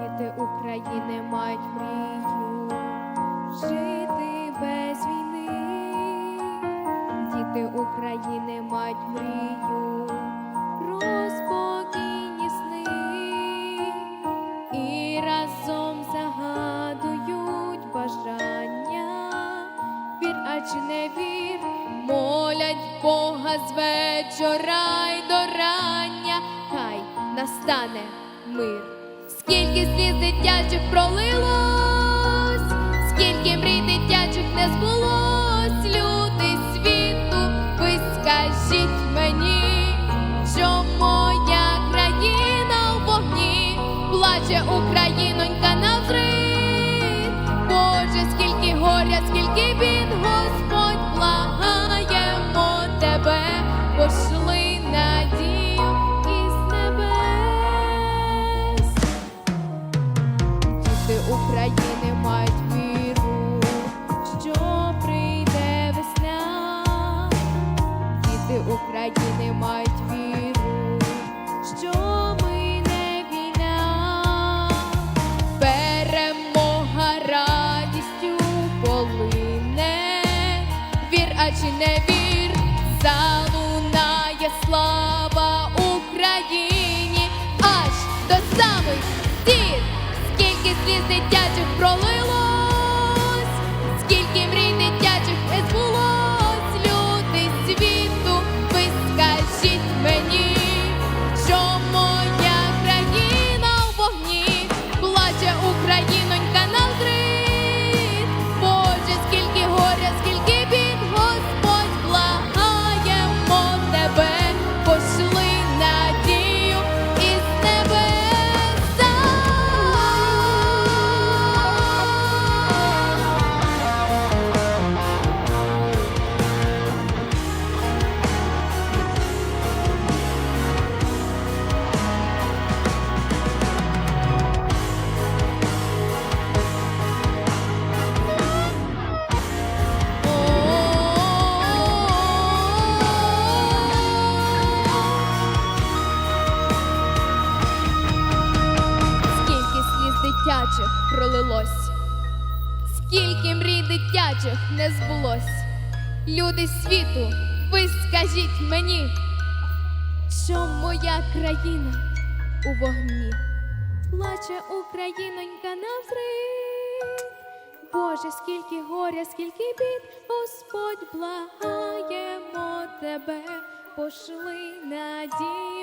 Діти України мають мрію жити без війни. Діти України мають мрію про спокійні сни і разом загадують бажання. Вір, а чи не вір, молять Бога з вечора й до рання, хай настане мир. Скільки сліз дитячих пролилось, скільки мрій дитячих не збулось, люди світу, ви скажіть мені, що моя країна в вогні, плаче Українонька на. Боже, скільки горя, скільки він, Діти України мають віру, що прийде весна. Діти України мають віру, що мине війна, перемога радістю полине. Вір, а чи не вір, залунає слава сліз дитячих пролилось, пролилось, скільки мрій дитячих не збулось. Люди світу, ви скажіть мені, що моя країна у вогні, плаче Українонька навзрив. Боже, скільки горя, скільки бід, Господь, благаємо тебе, пошли надію.